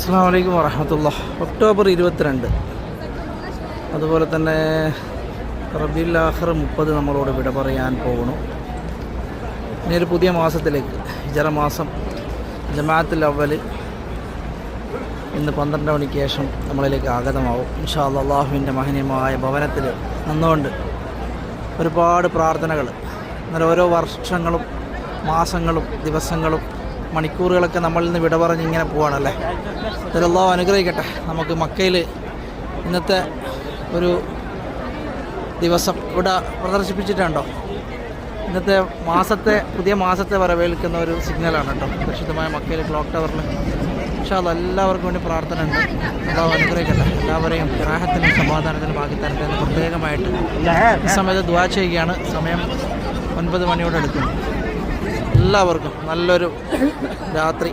അസ്സാം വലൈക്കും വറഹമത്തുള്ള ഒക്ടോബർ ഇരുപത്തിരണ്ട്. അതുപോലെ തന്നെ റബി ലാഹർ മുപ്പത് നമ്മളോട് വിട പറയാൻ പോകണു ഇനി ഒരു പുതിയ മാസത്തിലേക്ക് ജലമാസം മാസം ജമാഅത്തുൽ അവൽ ഇന്ന് പന്ത്രണ്ട് മണിക്ക് ശേഷം നമ്മളിലേക്ക് ആഗതമാവും. ഇൻഷാ അള്ളാഹുവിന്റെ മഹനീയമായ ഭവനത്തിൽ നിന്നുകൊണ്ട് ഒരുപാട് പ്രാർത്ഥനകൾ. എന്നാൽ ഓരോ വർഷങ്ങളും മാസങ്ങളും ദിവസങ്ങളും മണിക്കൂറുകളൊക്കെ നമ്മളിൽ നിന്ന് വിട പറഞ്ഞ് ഇങ്ങനെ പോവാണല്ലേ? ഇതിലെല്ലാം അനുഗ്രഹിക്കട്ടെ. നമുക്ക് മക്കയിൽ ഇന്നത്തെ ഒരു ദിവസം ഇവിടെ പ്രദർശിപ്പിച്ചിട്ടുണ്ടോ? ഇന്നത്തെ മാസത്തെ പുതിയ മാസത്തെ വരവേൽക്കുന്ന ഒരു സിഗ്നലാണ് കേട്ടോ. സുരക്ഷിതമായ മക്കയിൽ ക്ലോക്ക് ടവറിൽ. പക്ഷേ അത് എല്ലാവർക്കും വേണ്ടി പ്രാർത്ഥന ഉണ്ട്. അള്ളാഹു അനുഗ്രഹിക്കട്ടെ. എല്ലാവരെയും ഗ്രാഹത്തിനും സമാധാനത്തിനും എന്ന് പ്രത്യേകമായിട്ട് ഈ സമയത്ത് ദ്വാ ചെയ്യുകയാണ്. സമയം ഒൻപത് മണിയോടെ എടുക്കുന്നു എല്ലാവർക്കും നല്ലൊരു രാത്രി.